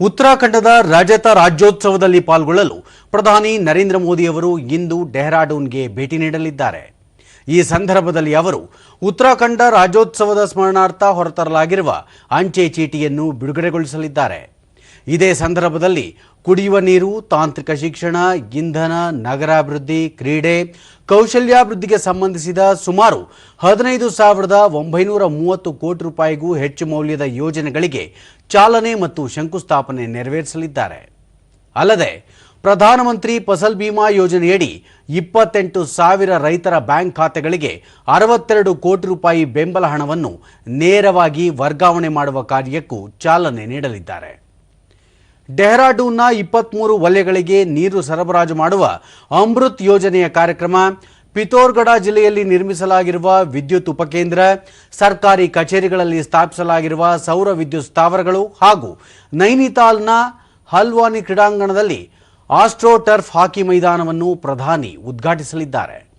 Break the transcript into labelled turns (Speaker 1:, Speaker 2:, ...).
Speaker 1: ಉತ್ತರಾಖಂಡದ ರಜತ ರಾಜ್ಯೋತ್ಸವದಲ್ಲಿ ಪಾಲ್ಗೊಳ್ಳಲು ಪ್ರಧಾನಿ ನರೇಂದ್ರ ಮೋದಿ ಅವರು ಇಂದು ಡೆಹ್ರಾಡೂನ್ಗೆ ಭೇಟಿ ನೀಡಲಿದ್ದಾರೆ. ಈ ಸಂದರ್ಭದಲ್ಲಿ ಅವರು ಉತ್ತರಾಖಂಡ ರಾಜ್ಯೋತ್ಸವದ ಸ್ಮರಣಾರ್ಥ ಹೊರತರಲಾಗಿರುವ ಅಂಚೆ ಚೀಟಿಯನ್ನು ಬಿಡುಗಡೆಗೊಳಿಸಲಿದ್ದಾರೆ. ಇದೇ ಸಂದರ್ಭದಲ್ಲಿ ಕುಡಿಯುವ ನೀರು, ತಾಂತ್ರಿಕ ಶಿಕ್ಷಣ, ಇಂಧನ, ನಗರಾಭಿವೃದ್ಧಿ, ಕ್ರೀಡೆ, ಕೌಶಲ್ಯಾಭಿವೃದ್ಧಿಗೆ ಸಂಬಂಧಿಸಿದ ಸುಮಾರು ಹದಿನೈದು ಸಾವಿರದ ಒಂಬೈನೂರ ಮೂವತ್ತು ಕೋಟಿ ರೂಪಾಯಿಗೂ ಹೆಚ್ಚು ಮೌಲ್ಯದ ಯೋಜನೆಗಳಿಗೆ ಚಾಲನೆ ಮತ್ತು ಶಂಕುಸ್ಥಾಪನೆ ನೆರವೇರಿಸಲಿದ್ದಾರೆ. ಅಲ್ಲದೆ, ಪ್ರಧಾನಮಂತ್ರಿ ಫಸಲ್ ಬಿಮಾ ಯೋಜನೆಯಡಿ ಇಪ್ಪತ್ತೆಂಟು ಸಾವಿರ ರೈತರ ಬ್ಯಾಂಕ್ ಖಾತೆಗಳಿಗೆ ಅರವತ್ತೆರಡು ಕೋಟಿ ರೂಪಾಯಿ ಬೆಂಬಲ ಹಣವನ್ನು ನೇರವಾಗಿ ವರ್ಗಾವಣೆ ಮಾಡುವ ಕಾರ್ಯಕ್ಕೂ ಚಾಲನೆ ನೀಡಲಿದ್ದಾರೆ. ಡೆಹ್ರಾಡೂನ್ನ ಇಪ್ಪತ್ಮೂರು ವಲಯಗಳಿಗೆ ನೀರು ಸರಬರಾಜು ಮಾಡುವ ಅಮೃತ್ ಯೋಜನೆಯ ಕಾರ್ಯಕ್ರಮ ಪಿತೋರ್ಗಢ ಜಿಲ್ಲೆಯಲ್ಲಿ ನಿರ್ಮಿಸಲಾಗಿರುವ ವಿದ್ಯುತ್ ಉಪಕೇಂದ್ರ, ಸರ್ಕಾರಿ ಕಚೇರಿಗಳಲ್ಲಿ ಸ್ಥಾಪಿಸಲಾಗಿರುವ ಸೌರ ವಿದ್ಯುತ್ ಸ್ಥಾವರಗಳು ಹಾಗೂ ನೈನಿತಾಲ್ನ ಹಲ್ವಾನಿ ಕ್ರೀಡಾಂಗಣದಲ್ಲಿ ಆಸ್ಟ್ರೋ ಟರ್ಫ್ ಹಾಕಿ ಮೈದಾನವನ್ನು ಪ್ರಧಾನಿ ಉದ್ಘಾಟಿಸಲಿದ್ದಾರೆ.